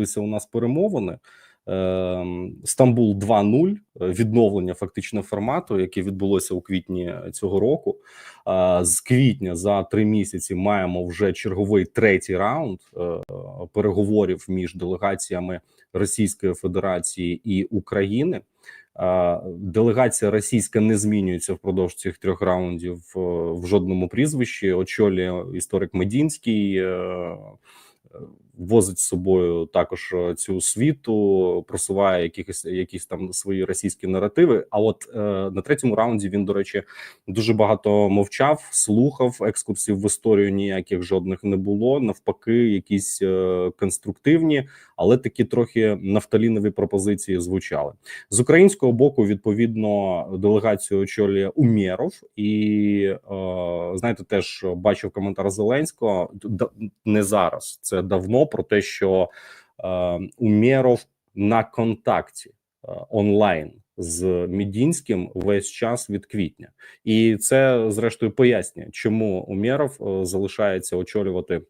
відбулися у нас перемовини. Ем, Стамбул 2.0, е, відновлення фактично формату, яке відбулося у квітні цього року. З квітня за три місяці маємо вже черговий третій раунд е, переговорів між делегаціями Російської Федерації і України. Делегація російська не змінюється впродовж цих трьох раундів е, в жодному прізвищі. Очолює історик Медінський. Возить з собою також е, цю освіту, просуває якихось якісь там свої російські наративи. А от е, на третьому раунді він, до речі, дуже багато мовчав, слухав екскурсів в історію. Ніяких жодних не було. Навпаки, якісь е, конструктивні, але такі трохи нафталінові пропозиції звучали з українського боку. Відповідно, делегацію очолює Умєров, і е, знаєте, теж бачив коментар Зеленського не зараз. Це давно про те, що е, Умєров на контакті е, онлайн з Мідінським весь час від квітня, і це зрештою пояснює, чому Умєров е, залишається очолювати.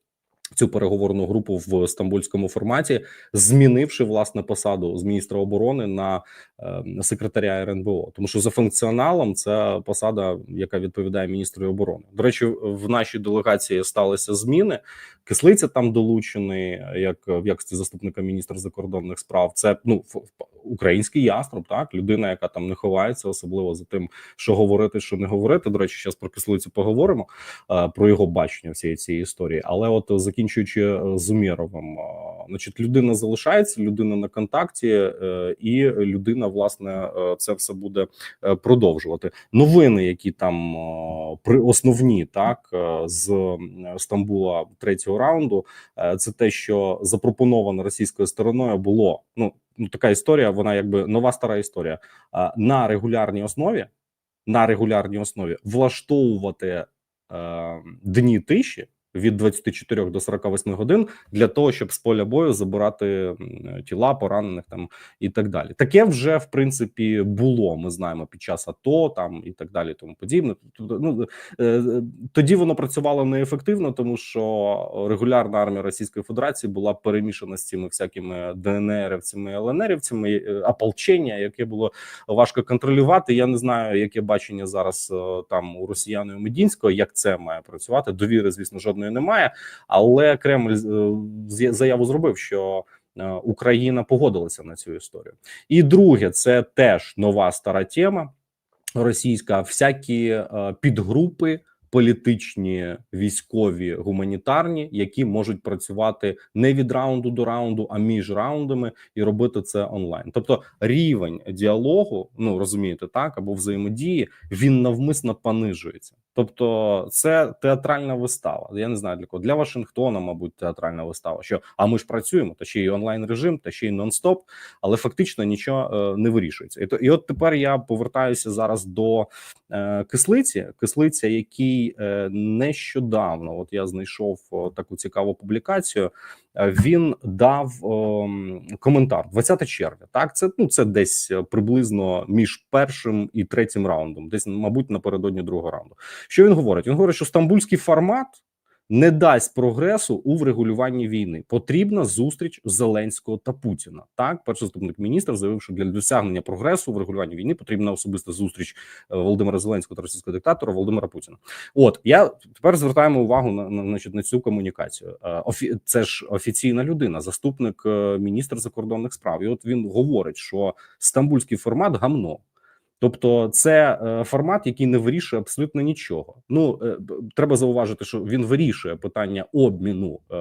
Цю переговорну групу в стамбульському форматі, змінивши власне посаду з міністра оборони на е, секретаря РНБО, тому що за функціоналом це посада, яка відповідає міністру оборони. До речі, в нашій делегації сталися зміни. Кислиця там долучений як в якості заступника міністра закордонних справ. Це ну український яструб, так людина, яка там не ховається, особливо за тим, що говорити, що не говорити. До речі, зараз про кислицю поговоримо е, про його бачення всієї цієї історії. Але от закінчуючи е, з Умєровим, е, значить, людина залишається, людина на контакті, і людина власне це все буде продовжувати. Новини, які там при основні так з Стамбула третього раунду, це те, що запропоновано російською стороною було ну ну така історія, вона якби нова стара історія. На регулярній основі на регулярній основі влаштовувати е, дні тиші від 24 до 48 годин для того, щоб з поля бою забирати тіла поранених там і так далі. Таке вже в принципі було. Ми знаємо під час АТО там і так далі. Тому подібне. Ну е, тоді воно працювало неефективно, тому що регулярна армія Російської Федерації була перемішана з цими всякими ДНРівцями, ЛНРівцями, е, ополчення, яке було важко контролювати. Я не знаю, яке бачення зараз е, там у росіяни Медінського, як це має працювати. Довіри, звісно, жодної жодної немає. Але Кремль е, заяву зробив, що е, Україна погодилася на цю історію. І друге, це теж нова стара тема російська. Всякі е, підгрупи політичні, військові, гуманітарні, які можуть працювати не від раунду до раунду, а між раундами, і робити це онлайн. Тобто рівень діалогу, ну розумієте, так або взаємодії, він навмисно понижується. Тобто, це театральна вистава. Я не знаю для кого для Вашингтона, мабуть, театральна вистава. Що а ми ж працюємо, та ще й онлайн режим, та ще й нон-стоп, але фактично нічого е, не вирішується. І то і от тепер я повертаюся зараз до е, кислиці, кислиця, який е, нещодавно, от я знайшов таку цікаву публікацію. Е, він дав о, коментар 20 червня. Так, це ну це десь приблизно між першим і третім раундом, десь мабуть напередодні другого раунду. Що він говорить? Він говорить, що стамбульський формат не дасть прогресу у врегулюванні війни. Потрібна зустріч Зеленського та Путіна. Так, перший заступник міністра заявив, що для досягнення прогресу у врегулюванні війни потрібна особиста зустріч е, Володимира Зеленського та російського диктатора Володимира Путіна. От я тепер звертаємо увагу на на, значить, на цю комунікацію. Е, офі, це ж офіційна людина, заступник е, міністра закордонних справ. І от він говорить, що стамбульський формат гамно. Тобто, це е, формат, який не вирішує абсолютно нічого. Ну е, треба зауважити, що він вирішує питання обміну е,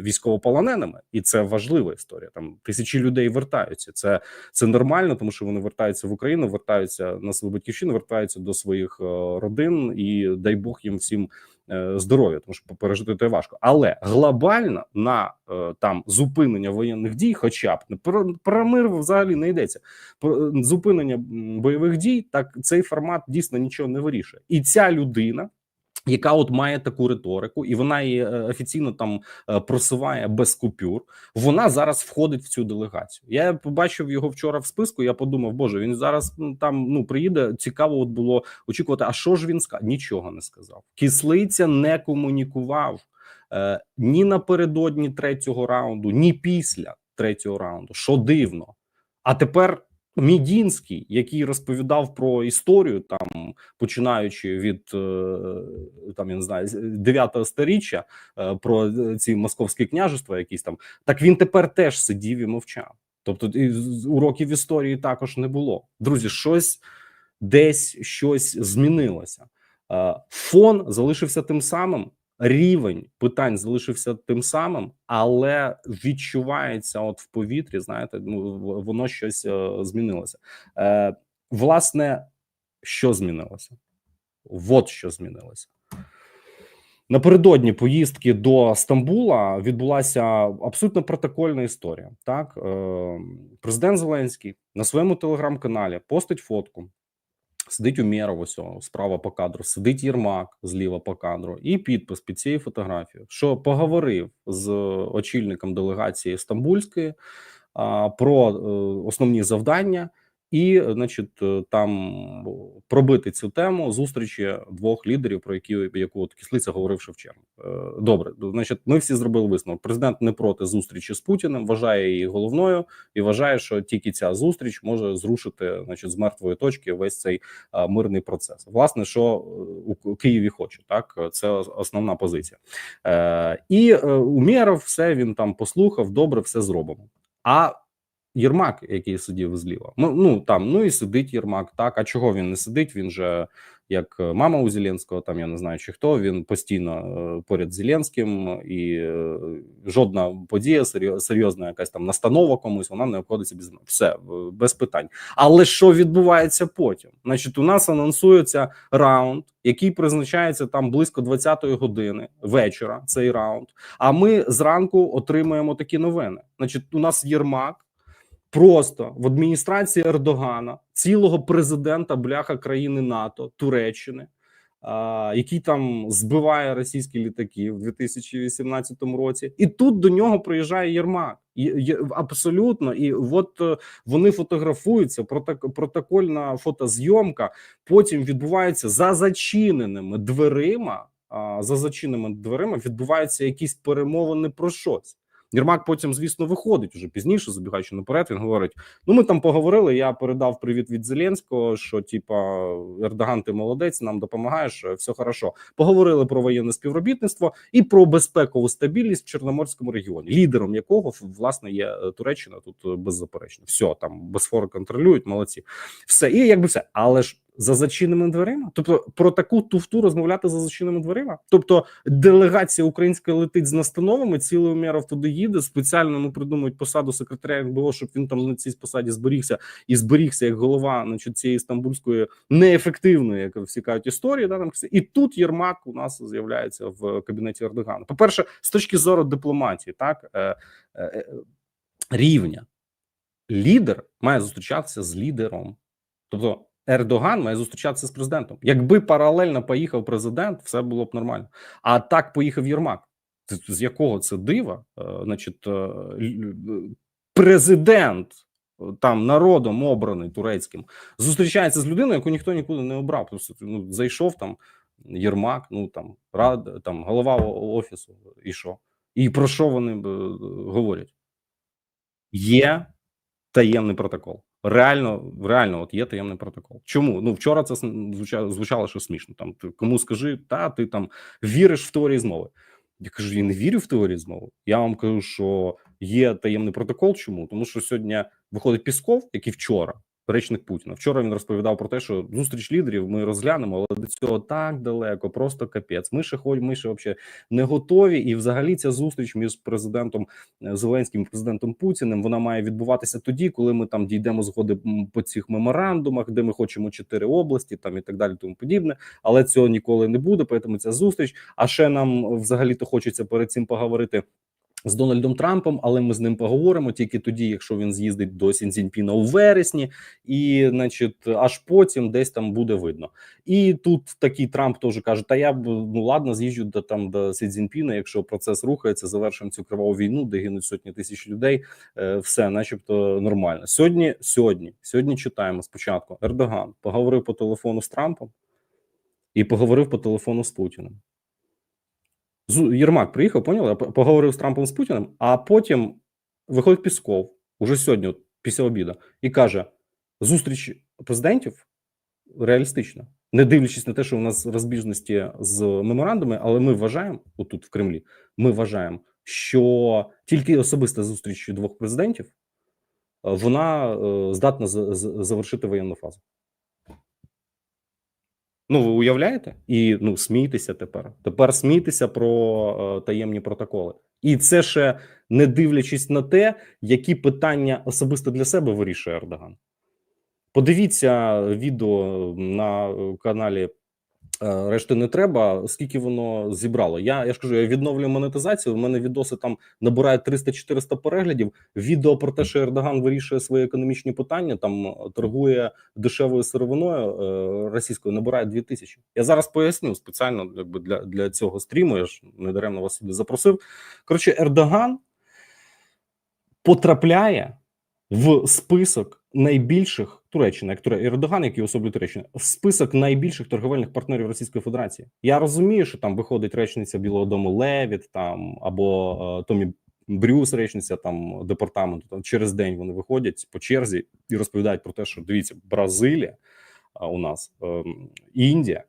військовополоненими, і це важлива історія. Там тисячі людей вертаються. Це це нормально, тому що вони вертаються в Україну, вертаються на свою батьківщину, вертаються до своїх родин, і дай Бог їм всім здоров'я, тому що пережити це важко, але глобально на е, там зупинення воєнних дій, хоча б про, про мир взагалі не йдеться. Про е, зупинення бойових дій, так цей формат дійсно нічого не вирішує, і ця людина. Яка от має таку риторику, і вона її офіційно там просуває без купюр. Вона зараз входить в цю делегацію. Я побачив його вчора в списку. Я подумав, боже, він зараз там ну приїде. Цікаво, от було очікувати. А що ж він сказав? Нічого не сказав. Кислиця не комунікував е, ні напередодні третього раунду, ні після. третього раунду. Що дивно. А тепер Мідінський, який розповідав про історію, там починаючи від е, там я не знаю 9 сторіччя е, про ці московські княжества, якісь там так він тепер теж сидів і мовчав. Тобто і уроків історії також не було. Друзі, щось десь щось змінилося. Е, Фон залишився тим самим. Рівень питань залишився тим самим, але відчувається, от в повітрі, знаєте, ну воно щось е, змінилося. Е, власне, що змінилося? От що змінилося. Напередодні поїздки до Стамбула відбулася абсолютно протокольна історія. Так, е, президент Зеленський на своєму телеграм-каналі постить фотку. Сидить Умєров, ось справа по кадру, сидить Єрмак зліва по кадру, і підпис під цією фотографією, що поговорив з очільником делегації Стамбульської а, про е, основні завдання, і, значить, е, там пробити цю тему зустрічі двох лідерів, про які яку от кислиця говорив Шевченко. Е, Добре, значить, ми всі зробили висновок. Президент не проти зустрічі з Путіним, вважає її головною і вважає, що тільки ця зустріч може зрушити, значить, з мертвої точки весь цей мирний процес. Власне, що е, у Києві хоче, так це основна позиція. Е, і е, Умєров все він там послухав. Добре, все зробимо. А Єрмак, який сидів зліва, ну, там ну і сидить Єрмак. Так, а чого він не сидить? Він же як е, мама у Зеленського, там я не знаю чи хто. Він постійно е, поряд з Зеленським, і е, жодна подія серйозна, якась там настанова комусь, вона не обходиться без все без питань. Але що відбувається потім? Значить, у нас анонсується раунд, який призначається там близько 20-ї години вечора. Цей раунд. А ми зранку отримуємо такі новини. Значить, у нас Єрмак просто в адміністрації Ердогана, цілого президента бляха країни НАТО, Туреччини, а, який там збиває російські літаки в 2018 році, і тут до нього приїжджає Єрмак. Абсолютно, і от е, вони фотографуються. проток- протокольна фотозйомка потім відбувається за зачиненими дверима. За зачиненими дверима відбуваються якісь перемовини про щось. Єрмак потім, звісно, виходить уже пізніше, забігаючи наперед. Він говорить: ну ми там поговорили. Я передав привіт від Зеленського, що типа Ердоган, ти молодець, нам допомагаєш, все хорошо. Поговорили про воєнне співробітництво і про безпекову стабільність в Чорноморському регіоні, лідером якого власне є е, Туреччина. Тут е, беззаперечно. Все там Босфор контролюють, молодці. Все і якби все, але ж. За зачиненими дверима, тобто про таку туфту розмовляти за зачиненими дверима. Тобто делегація українська летить з настановами. Цілий Умєров туди їде. Спеціально ну придумують посаду секретаря НБО, щоб він там на цій посаді зберігся і зберігся як голова значить, цієї стамбульської неефективної, як всі кажуть, історії. Да там і тут Єрмак у нас з'являється в кабінеті Ердогана. По перше, з точки зору дипломатії, так е, е, рівня лідер має зустрічатися з лідером, тобто. Ердоган має зустрічатися з президентом. Якби паралельно поїхав президент, все було б нормально. А так поїхав Єрмак. З- якого це дива? Е, Значить, е, президент е, там народом обраний турецьким зустрічається з людиною, яку ніхто нікуди не обрав. Просто ну зайшов там Єрмак, ну там рад там голова офісу, і що? І про що вони говорять? Є таємний протокол. Реально, реально, от є таємний протокол. Чому? Ну вчора це звучало, звучало що смішно. Там ти кому скажи, та ти там віриш в теорії змови. Я кажу, я не вірю в теорії змови. Я вам кажу, що є таємний протокол. Чому? Тому що сьогодні виходить Пісков, який вчора, речник Путіна. Вчора він розповідав про те, що зустріч лідерів ми розглянемо, але до цього так далеко, просто капець. Ми ще ходь, ми ще взагалі не готові. І взагалі ця зустріч між президентом е, Зеленським і президентом Путіним вона має відбуватися тоді, коли ми там дійдемо згоди по цих меморандумах, де ми хочемо чотири області, там і так далі, тому подібне. Але цього ніколи не буде. Тому ця зустріч. А ще нам взагалі то хочеться перед цим поговорити. З Дональдом Трампом, але ми з ним поговоримо тільки тоді, якщо він з'їздить до Сінцінпіна у вересні, і значить, аж потім десь там буде видно. І тут такий Трамп теж каже: Та я б ну ладно, з'їжджу до там до Сі Цзіньпіна, якщо процес рухається, завершимо цю криваву війну, де гинуть сотні тисяч людей. е, Все, начебто, нормально. Сьогодні, сьогодні, сьогодні читаємо спочатку. Ердоган поговорив по телефону з Трампом і поговорив по телефону з Путіним. Єрмак приїхав, поняли? Поговорив з Трампом з Путіним, а потім виходить Пісков уже сьогодні, після обіду, і каже: зустріч президентів реалістична, не дивлячись на те, що у нас розбіжності з меморандуми, але ми вважаємо, отут в Кремлі, ми вважаємо, що тільки особиста зустріч двох президентів е, вона е, здатна за- за- завершити воєнну фазу. Ну, ви уявляєте? І ну смійтеся тепер. Тепер смійтеся про е, таємні протоколи. І це ще не дивлячись на те, які питання особисто для себе вирішує Ердоган. Подивіться відео на е, каналі Решти не треба, скільки воно зібрало. Я, я ж кажу, я відновлюю монетизацію. У мене відоси там набирають 300-400 переглядів. Відео про те, що Ердоган вирішує свої економічні питання, там е, торгує дешевою сировиною е, російською, набирає 2000. Я зараз поясню спеціально якби для, для цього стріму. Я ж не даремно вас сюди запросив. Коротше, Ердоган потрапляє в список найбільших Туреччина, як Ердоган, який особлює Туреччину, в список найбільших торговельних партнерів Російської Федерації. Я розумію, що там виходить речниця Білого Дому Левіт, там або е, Томі Брюс, речниця там департаменту. Там через день вони виходять по черзі і розповідають про те, що дивіться, Бразилія а, у нас, е, Індія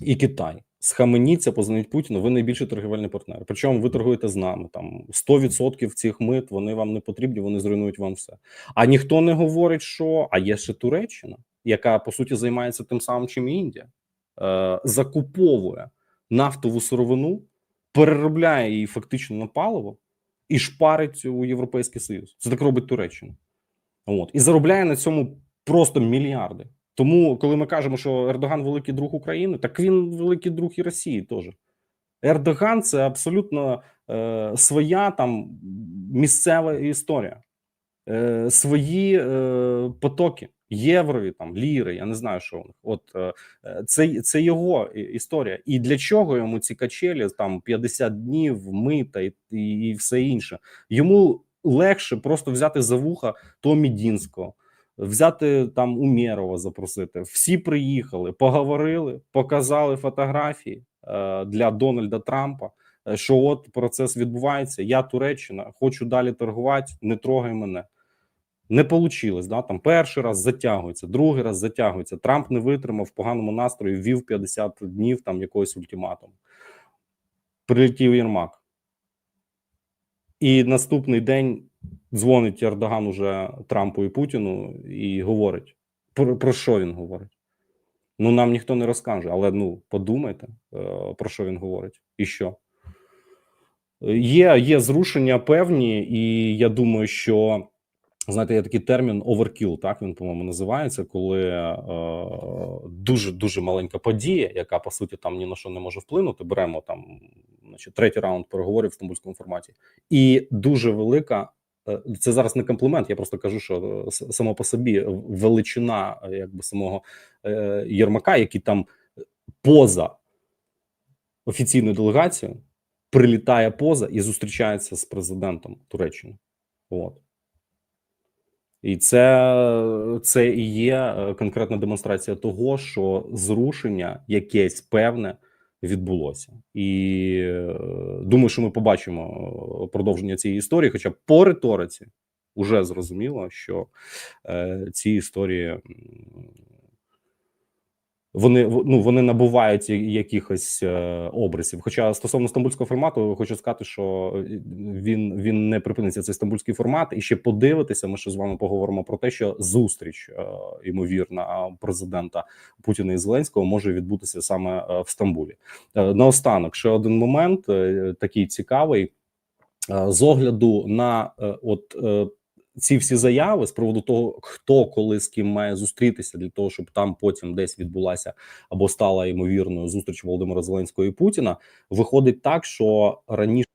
і Китай. Схаменіться, позвоніть Путіну. Ви найбільші торгівельні партнери. Причому ви торгуєте з нами. Там 100% цих мит вони вам не потрібні, вони зруйнують вам все. А ніхто не говорить, що а є ще Туреччина, яка по суті займається тим самим, чим Індія, е, закуповує нафтову сировину, переробляє її фактично на паливо і шпарить у Європейський Союз. Це так робить Туреччина. От і заробляє на цьому просто мільярди. Тому, коли ми кажемо, що Ердоган великий друг України, так він великий друг і Росії теж. Ердоган це абсолютно е, своя там місцева історія, е, свої е, потоки, єврові, там ліри. Я не знаю, що у них. От е, це, це його історія. І для чого йому ці качелі там 50 днів, мита і, і, і все інше? Йому легше просто взяти за вуха Томі Дінського взяти там Умєрова запросити. Всі приїхали, поговорили, показали фотографії е, для Дональда Трампа. е, Що от процес відбувається. Я Туреччина, хочу далі торгувати, не трогай мене. Не вийшло, да? там перший раз затягується, другий раз затягується. Трамп не витримав в поганому настрої, ввів 50 днів там якогось ультиматуму. Прилетів Єрмак. І наступний день дзвонить Ердоган уже Трампу і Путіну і говорить: про, про що він говорить? Ну, нам ніхто не розкаже, але ну подумайте, е, про що він говорить і що. Є, є зрушення певні, і я думаю, що знаєте, є такий термін overkill, так він по-моєму називається, коли е, дуже дуже маленька подія, яка по суті там ні на що не може вплинути. Беремо там, значить, третій раунд переговорів в стамбульському форматі, і дуже велика. Е, Це зараз не комплімент. Я просто кажу, що е, само по собі величина е, якби самого Єрмака, який там поза офіційною делегацією прилітає поза і зустрічається з президентом Туреччини. От. І це, це і є конкретна демонстрація того, що зрушення якесь певне відбулося, і е, думаю, що ми побачимо е, продовження цієї історії. Хоча по риториці вже зрозуміло, що е, ці історії вони ну вони набувають якихось е, образів. Хоча стосовно стамбульського формату, хочу сказати, що е, він він не припиниться цей стамбульський формат, і ще подивитися. Ми ще з вами поговоримо про те, що зустріч е, ймовірна президента Путіна і Зеленського може відбутися саме е, в Стамбулі. Е, Наостанок ще один момент е, такий цікавий Е, з огляду на е, от. е, Ці всі заяви з приводу того, хто коли з ким має зустрітися для того, щоб там потім десь відбулася або стала ймовірною зустріч Володимира Зеленського і Путіна, виходить так, що раніше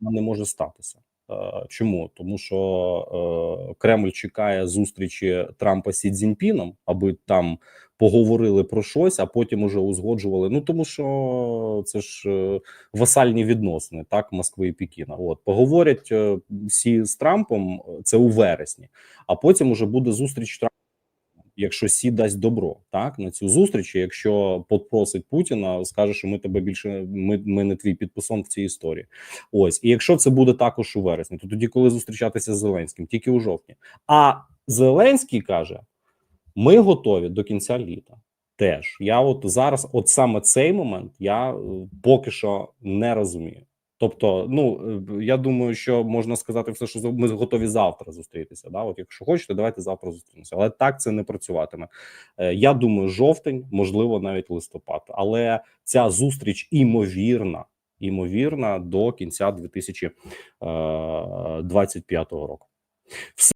не може статися. Е, Чому тому, що е, Кремль чекає зустрічі Трампа Сі Цзіньпіном, аби там поговорили про щось, а потім уже узгоджували. Ну тому що це ж е, васальні відносини, так Москви і Пекіна. От поговорять всі з Трампом. Це у вересні, а потім уже буде зустріч Трампа. Якщо Сі дасть добро так на цю зустріч. Якщо попросить Путіна, скаже, що ми тебе більше ми, ми не твій підписон в цій історії. Ось і якщо це буде також у вересні, то тоді коли зустрічатися з Зеленським, тільки у жовтні. А Зеленський каже: ми готові до кінця літа. Теж я от зараз, от саме цей момент, я е, поки що не розумію. Тобто, ну е, я думаю, що можна сказати все, що ми готові завтра зустрітися. Да, от якщо хочете, давайте завтра зустрінемося. Але так це не працюватиме. Е, Я думаю, жовтень, можливо, навіть листопад. Але ця зустріч імовірна, імовірна до кінця 2025 року. Все.